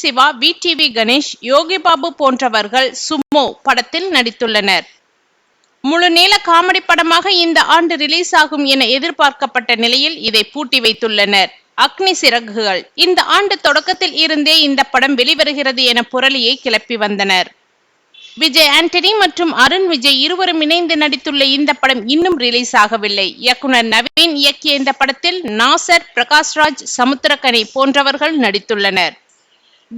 Siva V. TV Ganesh Yogi Babu போன்றவர்கள் Sumo படத்தில் நடித்துள்ளனர். முழு நீள காமெடி படமாக இந்த ஆண்டு ரிலீஸ் ஆகும் என எதிர்பார்க்கப்பட்ட நிலையில் இதை பூட்டி வைத்துள்ளனர் அக்னி சிறகுகள். இந்த ஆண்டு தொடக்கத்தில் இருந்தே இந்த படம் வெளிவருகிறது என புரளியை கிளப்பி வந்தனர். விஜய் ஆண்டனி மற்றும் அருண் விஜய் இருவரும் இணைந்து நடித்துள்ள இந்த படம் இன்னும் ரிலீஸ் ஆகவில்லை. இயக்குனர் நவீன் இயக்கிய இந்த படத்தில் நாசர் பிரகாஷ்ராஜ் சமுத்திரக்கனி போன்றவர்கள் நடித்துள்ளனர்.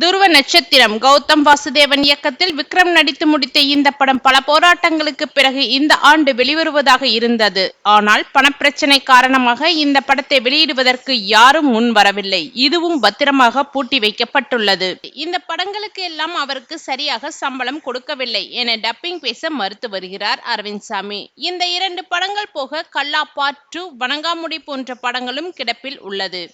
துருவ நட்சத்திரம். கௌதம் வாசுதேவன் இயக்கத்தில் விக்ரம் நடித்து முடித்த இந்த படம் பல போராட்டங்களுக்கு பிறகு இந்த ஆண்டு வெளிவருவதாக இருந்தது. ஆனால் பணப்பிரச்சனை காரணமாக இந்த படத்தை வெளியிடுவதற்கு யாரும் முன் வரவில்லை. இதுவும் பத்திரமாக பூட்டி வைக்கப்பட்டுள்ளது. இந்த படங்களுக்கு எல்லாம் அவருக்கு சரியாக சம்பளம் கொடுக்கவில்லை என டப்பிங் பேச மறுத்து வருகிறார் அரவிந்த் சாமி இந்த இரண்டு படங்கள் போக கல்லா பார்ட் டூ வணங்காமுடி போன்ற படங்களும் கிடப்பில் உள்ளது.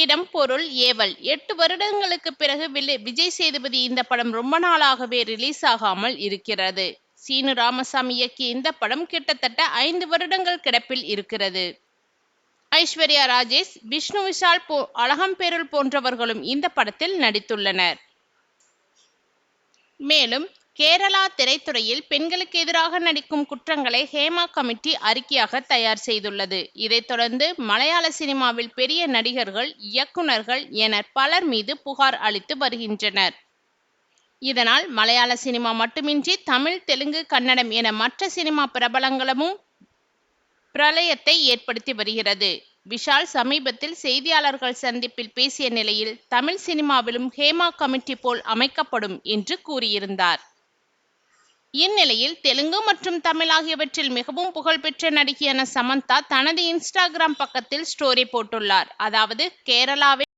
இடம் பொருள் ஏவல். எட்டு வருடங்களுக்கு பிறகு விஜய் சேதுபதி இந்த படம் ரொம்ப நாளாகவே ரிலீஸ் ஆகாமல் இருக்கிறது. சீனு ராமசாமி இயக்கிய இந்த படம் கிட்டத்தட்ட ஐந்து வருடங்கள் கிடப்பில் இருக்கிறது. ஐஸ்வர்யா ராஜேஷ் விஷ்ணு விஷால் போ அழகம்பேருள் போன்றவர்களும் இந்த படத்தில் நடித்துள்ளனர். மேலும் கேரளா திரைத்துறையில் பெண்களுக்கு எதிராக நடிக்கும் குற்றங்களை ஹேமா கமிட்டி அறிக்கையாக தயார் செய்துள்ளது. இதைத் தொடர்ந்து மலையாள சினிமாவில் பெரிய நடிகர்கள் இயக்குனர்கள் என பலர் மீது புகார் அளித்து வருகின்றனர். இதனால் மலையாள சினிமா மட்டுமின்றி தமிழ் தெலுங்கு கன்னடம் என மற்ற சினிமா பிரபலங்களும் பிரளயத்தை ஏற்படுத்தி வருகிறது. விஷால் சமீபத்தில் செய்தியாளர்கள் சந்திப்பில் பேசிய நிலையில் தமிழ் சினிமாவிலும் ஹேமா கமிட்டி போல் அமைக்கப்படும் என்று கூறியிருந்தார். இந்நிலையில் தெலுங்கு மற்றும் தமிழ் ஆகியவற்றில் மிகவும் புகழ்பெற்ற நடிகையான சமந்தா தனது இன்ஸ்டாகிராம் பக்கத்தில் ஸ்டோரி போட்டுள்ளார். அதாவது கேரளாவில்